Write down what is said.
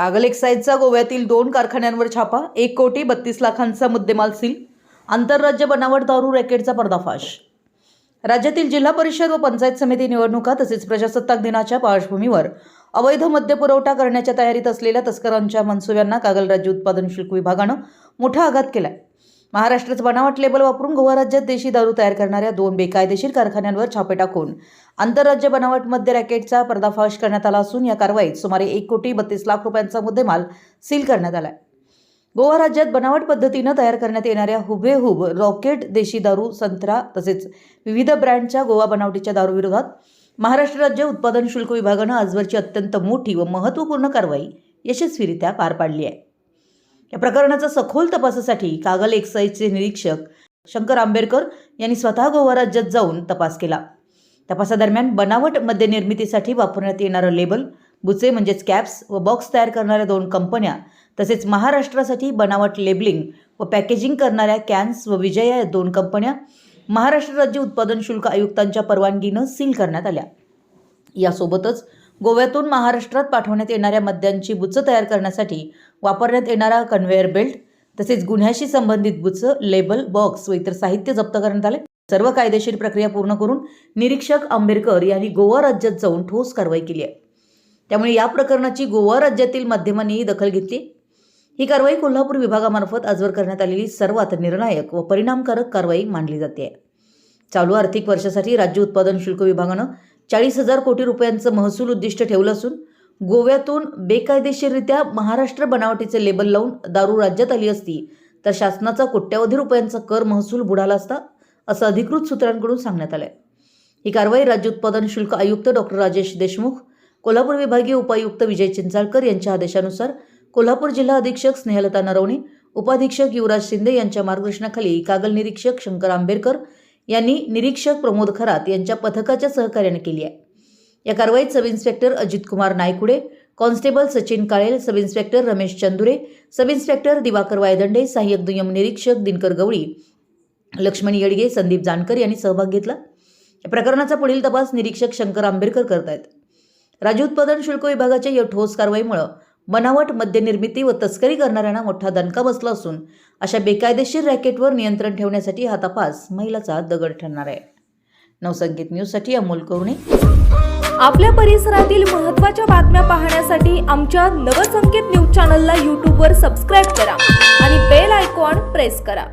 कागल एक्साईजचा गोव्यातील दोन कारखान्यांवर छापा एक कोटी बत्तीस लाखांचा मुद्देमाल सील आंतरराज्य बनावट दारू रॅकेटचा पर्दाफाश. राज्यातील जिल्हा परिषद व पंचायत समिती निवडणुका तसेच प्रजासत्ताक दिनाच्या पार्श्वभूमीवर अवैध मद्य पुरवठा करण्याच्या तयारीत असलेल्या तस्करांच्या मनसुब्यांना कागल राज्य उत्पादन शुल्क विभागानं मोठा आघात केलाय. महाराष्ट्राचं बनावट लेबल वापरून गोवा राज्यात देशी दारू तयार करणाऱ्या दोन बेकायदेशीर कारखान्यांवर छापे टाकून आंतरराज्य बनावट मद्य रॅकेटचा पर्दाफाश करण्यात आला असून या कारवाईत सुमारे एक कोटी बत्तीस लाख रुपयांचा मुद्देमाल सील करण्यात आला गोवा राज्यात बनावट पद्धतीनं तयार करण्यात येणाऱ्या हुबेहूब रॉकेट देशी दारू संत्रा तसेच विविध ब्रँडच्या गोवा बनावटीच्या दारूविरोधात महाराष्ट्र राज्य उत्पादन शुल्क विभागानं आजवरची अत्यंत मोठी व महत्त्वपूर्ण कारवाई यशस्वीरित्या पार पाडली आहे. या प्रकरणाचा सखोल तपासासाठी कागल एक्साईजचे निरीक्षक शंकर आंबेडकर यांनी स्वतः गोवा राज्यात जाऊन तपास केला. तपासादरम्यान बनावट मद्य निर्मितीसाठी वापरण्यात येणारं लेबल बुचे म्हणजेच कॅप्स व बॉक्स तयार करणाऱ्या दोन कंपन्या तसेच महाराष्ट्रासाठी बनावट लेबलिंग व पॅकेजिंग करणाऱ्या कॅन्स व विजया या दोन कंपन्या महाराष्ट्र राज्य उत्पादन शुल्क आयुक्तांच्या परवानगीनं सील करण्यात आल्या. यासोबतच गोव्यातून महाराष्ट्रात पाठवण्यात येणाऱ्या मद्यांची बुचं तयार करण्यासाठी वापरण्यात येणारा कन्व्हेअर बेल्ट तसेच गुन्ह्याशी संबंधित बुचं लेबल बॉक्स व इतर साहित्य जप्त करण्यात आले. सर्व कायदेशीर प्रक्रिया पूर्ण करून निरीक्षक आंबेडकर यांनी गोवा राज्यात जाऊन ठोस कारवाई केली आहे. त्यामुळे या प्रकरणाची गोवा राज्यातील माध्यमांनीही दखल घेतली ही कारवाई कोल्हापूर विभागामार्फत आजवर करण्यात आलेली सर्वात निर्णायक व परिणामकारक कारवाई मानली जाते. चालू आर्थिक वर्षासाठी राज्य उत्पादन शुल्क विभागानं चाळीस हजार कोटी रुपयांचं महसूल उद्दिष्ट ठेवलं असून गोव्यातून बेकायदेशीररित्या महाराष्ट्र बनावटीचे लेबल लावून दारू राज्यात आली असती तर शासनाचा कोट्यवधी रुपयांचा कर महसूल बुडाला असता असं अधिकृत सूत्रांकडून सांगण्यात आलंय. ही कारवाई राज्य उत्पादन शुल्क आयुक्त डॉक्टर राजेश देशमुख कोल्हापूर विभागीय उपायुक्त विजय चिंचाळकर यांच्या आदेशानुसार कोल्हापूर जिल्हा अधीक्षक स्नेहलता नरवणे उपाधीक्षक युवराज शिंदे यांच्या मार्गदर्शनाखाली कागल निरीक्षक शंकर आंबेडकर यांनी निरीक्षक प्रमोद खरात यांच्या पथकाच्या सहकार्याने केली आहे. या कारवाईत sub inspector Ajit Kumar Naikude constable Sachin Kalel sub inspector Ramesh Chandure sub inspector Diwakar Waydande सहाय्यक दुय्यम निरीक्षक दिनकर गवळी लक्ष्मण येडगे संदीप जानकर यांनी सहभाग घेतला. या प्रकरणाचा पुढील तपास निरीक्षक शंकर आंबेडकर करत आहेत राज्य उत्पादन शुल्क विभागाच्या या ठोस कारवाईमुळं बनावट मद्यनिर्मिती व तस्करी करणाऱ्यांना मोठा दणका बसला असून अशा बेकायदेशीर रॅकेटवर नियंत्रण ठेवण्यासाठी हा तपास महिलाचा दगड ठरणार आहे. नवसंकेत न्यूजसाठी अमोल करुणे. आपल्या परिसरातील महत्त्वाच्या बातम्या पाहण्यासाठी आमच्या नवसंकेत न्यूज चॅनलला यूट्यूबवर सबस्क्राईब करा आणि बेल आयकॉन प्रेस करा.